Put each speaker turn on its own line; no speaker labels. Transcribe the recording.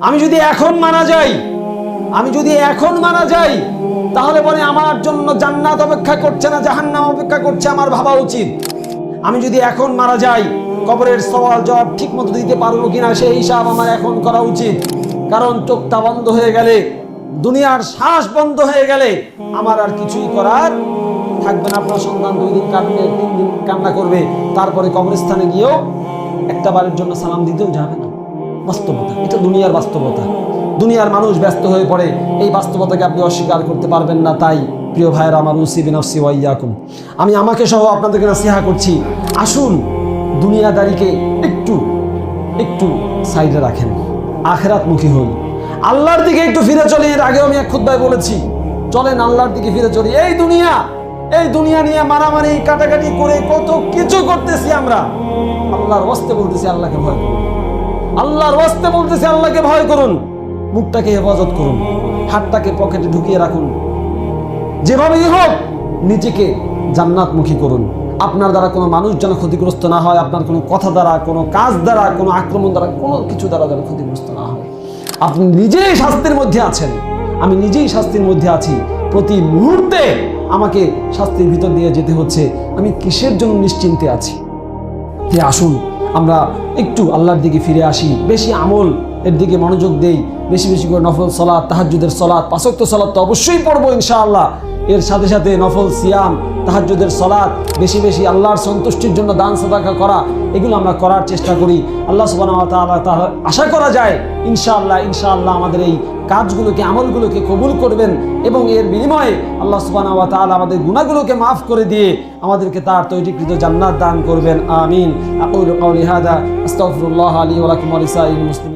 আমি যদি এখন মারা যাই, আমি যদি এখন মারা যাই, তাহলে পরে আমার জন্য জান্নাত অপেক্ষা করছে না, জাহান্নাম অপেক্ষা করছে আমার ভাবা উচিত। আমি যদি এখন মারা যাই, কবরের সওয়াল জবাব ঠিক মতো দিতে পারব কিনা সেই হিসাব আমার এখন করা উচিত। কারণ চোখটা বন্ধ হয়ে গেলে, দুনিয়ার শ্বাস বন্ধ হয়ে গেলে আমার আর কিছুই করার থাকবে না। আপনার সন্তান দুই দিন কাঁদবে তিন দিন কান্না করবে, তারপরে কবরস্থানে গিয়েও একটা বারের জন্য সালাম দিতেও যাবে না। বাস্তবতা। এটা দুনিয়ার বাস্তবতা। দুনিয়ার মানুষ ব্যস্ত হয়ে পড়ে। এই বাস্তবতাকে আপনি অস্বীকার করতে পারবেন না তাই, প্রিয় ভাইয়ের, আমার উসিবিন ওয়াইয়াকুম আমি আমাকে সহ আপনাদেরকে নাসিহা করছি, আসুন দুনিয়াদারিকে একটু একটু সাইডে রাখেন। আখেরাত আখেরাতমুখী হন আল্লাহর দিকে একটু ফিরে চলি, এর আগেও আমি এক খুদ্ায় বলেছি। চলেন আল্লাহর দিকে ফিরে চলি। এই দুনিয়া এই দুনিয়া নিয়ে মারামারি, কাটাকাটি করে কত কিছু করতেছি আমরা। আল্লাহর ওয়াস্তে বলতেছি, আল্লাহকে ভয় করুন আল্লাহর ওয়াস্তে বলতেছি, আল্লাহকে ভয় করুন, মুখটাকে হেফাজত করুন, হাতটাকে পকেটে ঢুকিয়ে রাখুন। যেভাবেই হোক, নিজেকে জান্নাতমুখী করুন। আপনার দ্বারা কোনো মানুষ যেন ক্ষতিগ্রস্ত না হয়, আপনার কোনো কথা দ্বারা, কোনো কাজ দ্বারা, কোনো আক্রমণ দ্বারা, কোনো কিছু দ্বারা যেন ক্ষতিগ্রস্ত না হয়। আপনি নিজেই শাস্তির মধ্যে আছেন। আমি নিজেই শাস্তির মধ্যে আছি। প্রতি মুহূর্তে আমাকে শাস্তির ভিতর দিয়ে যেতে হচ্ছে। আমি কিসের জন্য নিশ্চিন্তে আছি? যে আসুন। আমরা একটু আল্লাহর দিকে ফিরে আসি। বেশি আমল এর দিকে মনোযোগ দেই, বেশি বেশি করে নফল সলাৎ তাহাজুদের সলাৎ পাশক্ত সলাৎ তো অবশ্যই পড়ব ইনশাআল্লাহ। এর সাথে সাথে নফল সিয়াম তাহাজুদের সলাৎ বেশি বেশি আল্লাহর সন্তুষ্টির জন্য দান সাদাকা করা, এগুলো আমরা করার চেষ্টা করি। আল্লাহ সুবাহ আশা করা যায়। ইনশাআল্লাহ ইনশাআল্লাহ আমাদের এই কাজগুলোকে, আমলগুলোকে কবুল করবেন এবং এর বিনিময়ে আল্লাহ সুবহানাহু ওয়া তাআলা আমাদের গুণাগুলোকে মাফ করে দিয়ে আমাদেরকে তার তৈরিকৃত জান্নাত দান করবেন। আমিন। আকুল কাউলি হাদা আস্তাগফিরুল্লাহ লি ওয়া লাকুম ওয়া লিসাইরিল মুসলিমিন।